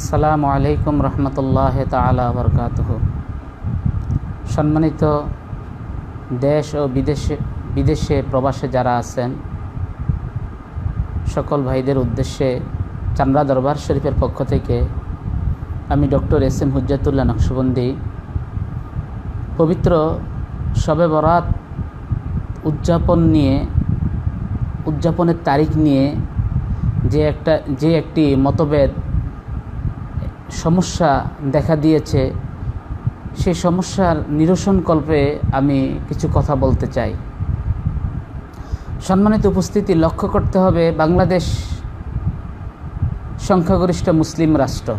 আসসালামু আলাইকুম রহমতুল্লাহ তালা বরকাতহ। সম্মানিত দেশ ও বিদেশে বিদেশে প্রবাসে যারা আছেন, সকল ভাইদের উদ্দেশ্যে চামড়া দরবার শরীফের পক্ষ থেকে আমি doctor S M Huzzatullah Naqshbandi, পবিত্র শবে বরাত উদযাপন নিয়ে, উদযাপনের তারিখ নিয়ে যে একটা, যে একটি মতভেদ সমস্যা দেখা দিয়েছে, সেই সমস্যার নিরসনকল্পে আমি কিছু কথা বলতে চাই। সম্মানিত উপস্থিতি, লক্ষ্য করতে হবে বাংলাদেশ সংখ্যাগরিষ্ঠ মুসলিম রাষ্ট্র।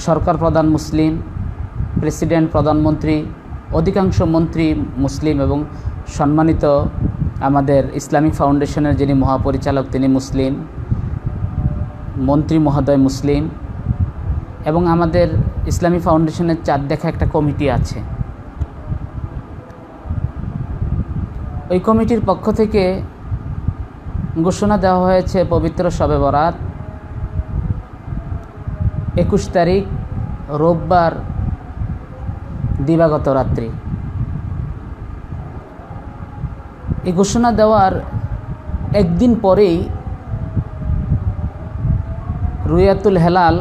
সরকার প্রধান মুসলিম, প্রেসিডেন্ট প্রধানমন্ত্রী অধিকাংশ মন্ত্রী মুসলিম এবং সম্মানিত আমাদের ইসলামিক ফাউন্ডেশনের যিনি মহাপরিচালক তিনি মুসলিম, মন্ত্রী মহোদয় মুসলিম এবং আমাদের ইসলামী ফাউন্ডেশনের চার দেখা একটা কমিটি আছে। ওই কমিটির পক্ষ থেকে ঘোষণা দেওয়া হয়েছে পবিত্র শবে বরাত। একুশ তারিখ, রোববার দিবাগত রাত্রি। এই ঘোষণা দেওয়ার একদিন পরেই রুয়াতুল হেলাল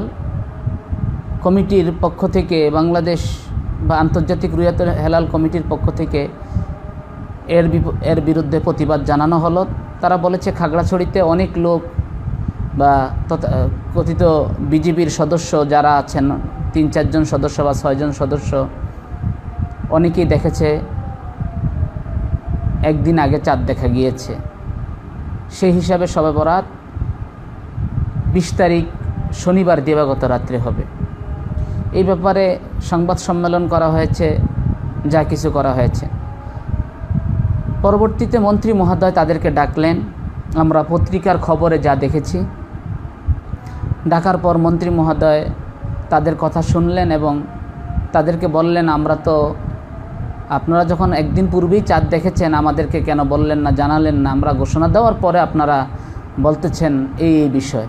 কমিটির পক্ষ থেকে বাংলাদেশ বা আন্তর্জাতিক রুয়াতুল হেলাল কমিটির পক্ষ থেকে এর এর বিরুদ্ধে প্রতিবাদ জানানো হলো। তারা বলেছে, খাগড়াছড়িতে অনেক লোক বা কথিত বিজেপির সদস্য যারা আছেন, তিন চারজন সদস্য বা ছয়জন সদস্য, অনেকেই দেখেছে, একদিন আগে চাঁদ দেখা গিয়েছে। সেই হিসাবে সবে বরাত বিশ তারিখ শনিবার দিবাগত রাত্রে হবে। এই ব্যাপারে সংবাদ সম্মেলন করা হয়েছে, যা কিছু করা হয়েছে। পরবর্তীতে মন্ত্রী মহোদয় তাদেরকে ডাকলেন, আমরা পত্রিকার খবরে যা দেখেছি। ডাকার পর মন্ত্রী মহোদয় তাদের কথা শুনলেন এবং তাদেরকে বললেন, আমরা তো, আপনারা যখন একদিন পূর্বেই চাঁদ দেখেছেন, আমাদেরকে কেন বললেন না, জানালেন না, আমরা ঘোষণা দেওয়ার পরে আপনারা বলতেছেন এই এই বিষয়।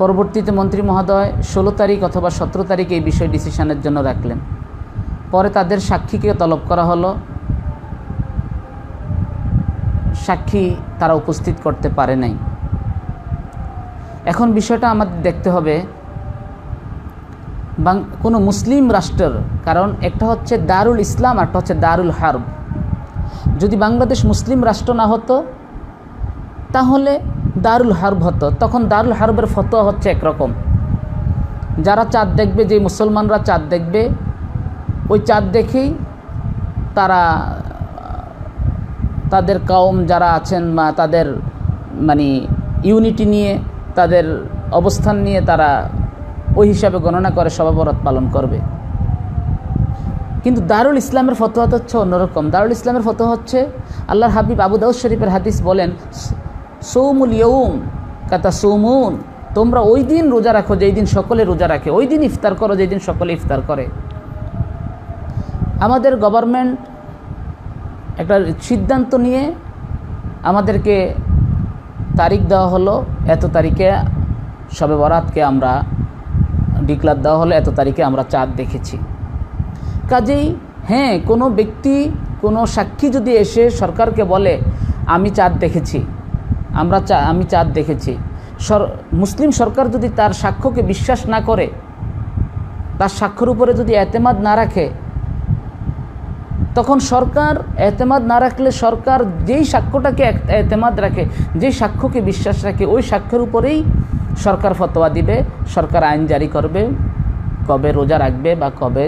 পরবর্তীতে মন্ত্রী মহোদয় ষোলো তারিখ অথবা সতেরো তারিখ এই বিষয় ডিসিশনের জন্য রাখলেন। পরে তাদের সাক্ষীকে তলব করা হলো। সাক্ষী তারা উপস্থিত করতে পারে নাই। এখন বিষয়টা আমাদের দেখতে হবে কোনো মুসলিম রাষ্ট্রের, কারণ একটা হচ্ছে দারুল ইসলাম একটা হচ্ছে দারুল হার্ব। যদি বাংলাদেশ মুসলিম রাষ্ট্র না হতো, তাহলে দারুল হার্ব হতো। তখন দারুল হার্বের ফতোয়া হচ্ছে একরকম। যারা চাঁদ দেখবে যে মুসলমানরা চাঁদ দেখবে, ওই চাঁদ দেখেই তারা, তাদের কাউম যারা আছেন বা তাদের মানে ইউনিটি নিয়ে, তাদের অবস্থান নিয়ে তারা ওই হিসাবে গণনা করে সবাবরত পালন করবে। কিন্তু দারুল ইসলামের ফতোয়া তো হচ্ছে অন্যরকম। দারুল ইসলামের ফতোয়া হচ্ছে, আল্লাহর হাবিব আবু দাউদ শরীফের হাদিস বলেন সৌমুল ইয়ৌম কাতা সৌমুন। তোমরা ওই দিন রোজা রাখো যেই দিন সকলে রোজা রাখে। ওই দিন ইফতার করো যেই দিন সকলে ইফতার করে। আমাদের গভর্নমেন্ট একটা সিদ্ধান্ত নিয়ে আমাদেরকে তারিখ দেওয়া হলো, এত তারিখে সবে বরাতকে আমরা ডিক্লার দেওয়া হলো, এত তারিখে আমরা চাঁদ দেখেছি। কাজেই হ্যাঁ কোনো ব্যক্তি, কোনো সাক্ষী যদি এসে সরকারকে বলে, আমি চাঁদ দেখেছি। আমরা চা আমি চাঁদ দেখেছি। সর মুসলিম সরকার যদি তার সাক্ষ্যকে বিশ্বাস না করে, তার সাক্ষ্যর উপরে যদি এতেমাদ না রাখে, তখন সরকার এতেমাদ না রাখলে সরকার যেই সাক্ষ্যটাকে এতেমাদ রাখে, যেই সাক্ষ্যকে বিশ্বাস রাখে, ওই সাক্ষ্যের উপরেই সরকার ফতোয়া দিবে, সরকার আইন জারি করবে, কবে রোজা রাখবে বা কবে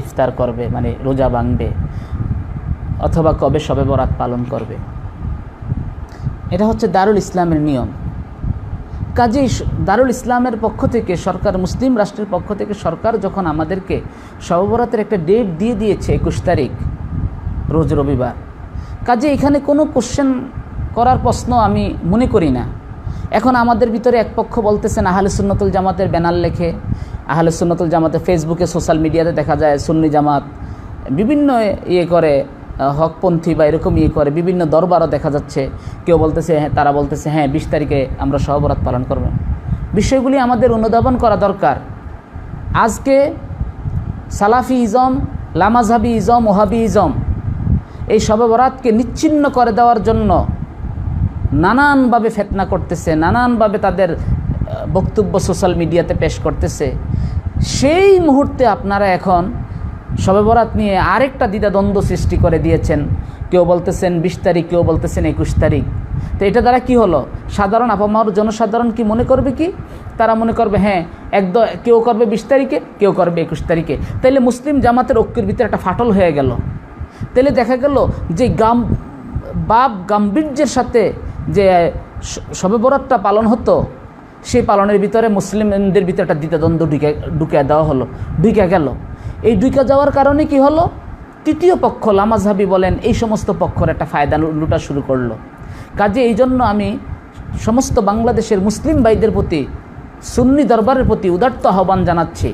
ইফতার করবে মানে রোজা ভাঙবে, অথবা কবে সবে বরাত পালন করবে। এটা হচ্ছে দারুল ইসলামের নিয়ম। কাজেই দারুল ইসলামের পক্ষ থেকে সরকার, মুসলিম রাষ্ট্রের পক্ষ থেকে সরকার যখন আমাদেরকে সববরাতের একটা ডেট দিয়ে দিয়েছে একুশ তারিখ, রোজ রবিবার, কাজে এখানে কোনো কোশ্চেন করার প্রশ্ন আমি মনে করি না। এখন আমাদের ভিতরে এক পক্ষ বলতেছেন আহলে সুন্নতুল জামাতের ব্যানার লেখে, আহলে সুন্নতুল জামাতের ফেসবুকে সোশ্যাল মিডিয়াতে দেখা যায়, সুন্নি জামাত বিভিন্ন ইয়ে করে হকপন্থী বা এরকম ইয়ে করে, বিভিন্ন দরবারও দেখা যাচ্ছে। কেউ বলতেছে হ্যাঁ তারা বলতেছে হ্যাঁ বিশ তারিখে আমরা সহবরাত পালন করব। বিষয়গুলি আমাদের অনুধাবন করা দরকার। আজকে Salafi ism Lamazhabi ism, Wahhabi ism, এই শবে বরাতকে নিচ্ছিন্ন করে দেওয়ার জন্য নানানভাবে ফেতনা করতেছে, নানানভাবে তাদের বক্তব্য সোশ্যাল মিডিয়াতে পেশ করতেছে। সেই মুহূর্তে আপনারা এখন শবে বরাত নিয়ে আরেকটা দ্বিধাদ্বন্দ্ব সৃষ্টি করে দিয়েছেন। কেউ বলতেছেন বিশ তারিখ, কেউ বলতেছেন একুশ তারিখ। তো এটা দ্বারা কি হলো? সাধারণ আপামার জনসাধারণ কি মনে করবে কি? তারা মনে করবে হ্যাঁ একদ, কেউ করবে বিশ তারিখে, কেউ করবে একুশ তারিখে। তাইলে মুসলিম জামাতের ঐক্যের ভিতরে একটা ফাটল হয়ে গেল। তাহলে দেখা গেল যে গাম, বাপ গাম্ভীর্যের সাথে যে শবে বরাতটা পালন হতো, সেই পালনের ভিতরে মুসলিমদের ভিতরে একটা দ্বিতাদ্বন্দ্ব ঢুকে ঢুকে দেওয়া হলো, ঢুকে গেল। এই ঢুকে যাওয়ার কারণে কি হলো? তৃতীয় পক্ষ লামাজহাবি বলেন, এই সমস্ত পক্ষর একটা ফায়দা লুটা শুরু করল। কাজে এই জন্য আমি সমস্ত বাংলাদেশের মুসলিম ভাইদের প্রতি, সুন্নি দরবারের প্রতি উদার্ত আহ্বান জানাচ্ছি।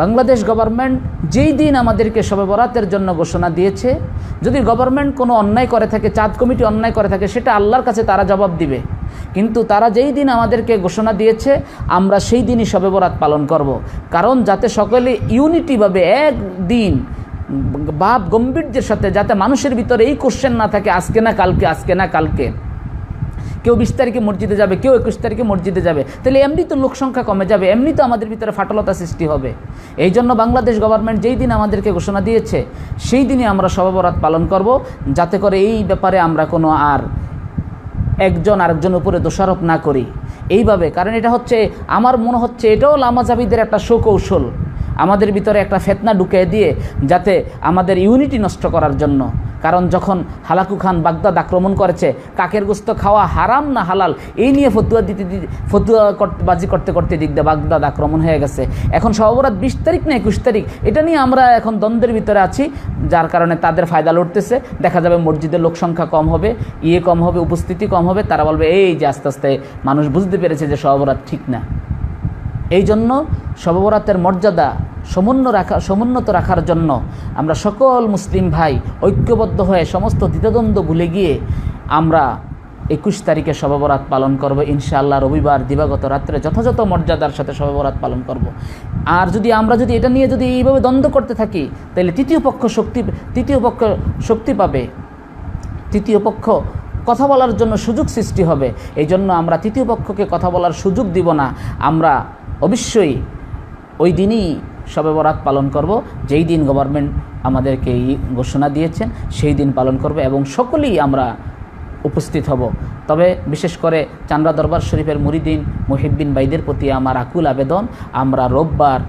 বাংলাদেশ গভর্নমেন্ট যেই দিন আমাদেরকে শবে বরাতের জন্য ঘোষণা দিয়েছে, যদি গভর্নমেন্ট কোনো অন্যায় করে থাকে, চাঁদ কমিটি অন্যায় করে থাকে, সেটা আল্লাহর কাছে তারা জবাব দিবে। কিন্তু তারা যেই দিন আমাদেরকে ঘোষণা দিয়েছে, আমরা সেই দিনই শবে বরাত পালন করব। কারণ যাতে সকলে ইউনিটিভাবে এক দিন বাপ গম্ভীর্যের সাথে যাতে মানুষের ভিতরে এই কোশ্চেন না থাকে, আজকে না কালকে, আজকে না কালকে। কেউ বিশ তারিখে মসজিদে যাবে, কেউ একুশ তারিখে মসজিদে যাবে। তাহলে এমনি তো লোক সংখ্যা কমে যাবে, এমনি তো আমাদের ভিতরে ফাটলতা সৃষ্টি হবে। এই জন্য বাংলাদেশ গভর্নমেন্ট যেই দিন আমাদেরকে ঘোষণা দিয়েছে, সেই দিনই আমরা সবাবরাত পালন করব। যাতে করে এই ব্যাপারে আমরা কোনো আর একজন আরেকজন উপরে দোষারোপ না করি। এইভাবে, কারণ এটা হচ্ছে, আমার মনে হচ্ছে এটাও লামাজাবিদের একটা সুকৌশল। আমাদের ভিতরে একটা ফেতনা ঢুকিয়ে দিয়ে যাতে আমাদের ইউনিটি নষ্ট করার জন্য কারণ যখন হালাকু খান বাগদাদ আক্রমণ করেছে, কাকের গোস্ত খাওয়া হারাম না হালাল, এই নিয়ে ফতুয়া দিতে দিতে ফতুয়া বাজি করতে করতে দিক দিয়ে বাগদাদ আক্রমণ হয়ে গেছে। এখন সবরাত বিশ তারিখ না একুশ তারিখ, এটা নিয়ে আমরা এখন দ্বন্দ্বের ভিতরে আছি, যার কারণে তাদের ফায়দা লড়তেছে দেখা যাবে মসজিদের লোক সংখ্যা কম হবে ইয়ে কম হবে, উপস্থিতি কম হবে, তারা বলবে, এই যে আস্তে আস্তে মানুষ বুঝতে পেরেছে যে সবরাত ঠিক না। এই জন্য সববরাতের মর্যাদা সমুন্ন রাখা, সমুন্নত রাখার জন্য আমরা সকল মুসলিম ভাই ঐক্যবদ্ধ হয়ে সমস্ত দ্বিধাদ্বন্দ্ব ভুলে গিয়ে আমরা একুশ তারিখে সববরাত পালন করব। ইনশাআল্লাহ রবিবার দিবাগত রাত্রে যথাযথ মর্যাদার সাথে সববরাত পালন করব। আর যদি আমরা যদি এটা নিয়ে যদি এইভাবে দ্বন্দ্ব করতে থাকি, তাহলে তৃতীয় পক্ষ শক্তি, তৃতীয় পক্ষ শক্তি পাবে। তৃতীয় পক্ষ কথা বলার জন্য সুযোগ সৃষ্টি হবে। এই জন্য আমরা তৃতীয় পক্ষকে কথা বলার সুযোগ দিব না। আমরা অবশ্যই ওই দিনই শবে বরাত পালন করব। যেই দিন গভর্নমেন্ট আমাদেরকে এই ঘোষণা দিয়েছেন, সেই দিন পালন করব এবং সকলেই আমরা উপস্থিত হব। তবে বিশেষ করে চান্দ্রা দরবার শরীফের মুরিদিন মুহিব্বিন বাইদের প্রতি আমার আকুল আবেদন, আমরা রোববার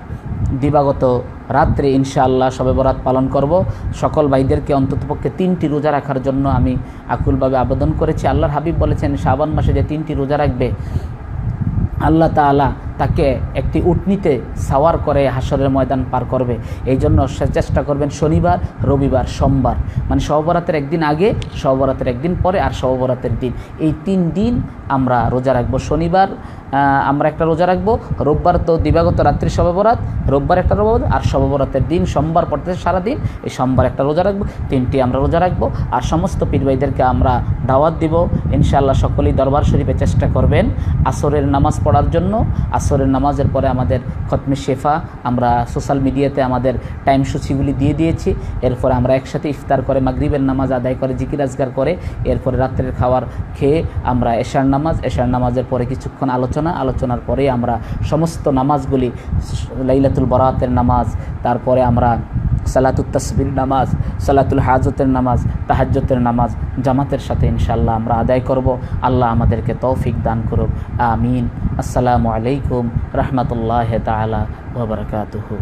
দিবাগত রাত্রে ইনশাআল্লাহ শবে বরাত পালন করব। সকল ভাইদেরকে অন্ততপক্ষে তিনটি রোজা রাখার জন্য আমি আকুলভাবে আবেদন করেছি। আল্লাহর হাবিব বলেছেন, শাবান মাসে যে তিনটি রোজা রাখবে, আল্লাহ তাআলা তাকে একটি উটনিতে সাওয়ার করে হাসরের ময়দান পার করবে। এই জন্য চেষ্টা করবেন শনিবার, রবিবার, সোমবার। মানে সহবরাতের একদিন আগে, সহবরাতের একদিন পরে আর সহবরাতের দিন। এই তিন দিন আমরা রোজা রাখব। শনিবার আমরা একটা রোজা রাখব। রোববার তো দিবাগত রাত্রি সববরাত রোববার একটা রোববার আর সববরাতের দিন সোমবার পড়তে সারাদিন, এই সোমবার একটা রোজা রাখব। তিনটি আমরা রোজা রাখব। আর সমস্ত পীরবাইদেরকে আমরা দাওয়াত দিব। ইনশাআল্লাহ সকলেই দরবার শরীফে চেষ্টা করবেন আসরের নামাজ পড়ার জন্য। আসরের নামাজের পরে আমাদের খতমে শেফা, আমরা সোশ্যাল মিডিয়াতে আমাদের টাইম সূচিগুলি দিয়ে দিয়েছি। এরপর আমরা একসাথে ইফতার করে, মাগরিবের নামাজ আদায় করে, জিকির আজগার করে, এরপরে রাত্রের খাওয়ার খেয়ে আমরা এশার নামাজ, এশার নামাজের পরে কিছুক্ষণ আলোচনা, আলোচনার পরে আমরা সমস্ত নামাজগুলি লাইলাতুল বরাতের নামাজ, তারপরে আমরা সালাতুল তসবির নামাজ, সালাতুল হাজতের নামাজ, তাহাজ্জতের নামাজ জামাতের সাথে ইনশাল্লাহ আমরা আদায় করব। আল্লাহ আমাদেরকে তৌফিক দান করুক। আমিন। আসসালামু আলাইকুম রহমতুল্লাহ তালা ওবরকাতুহু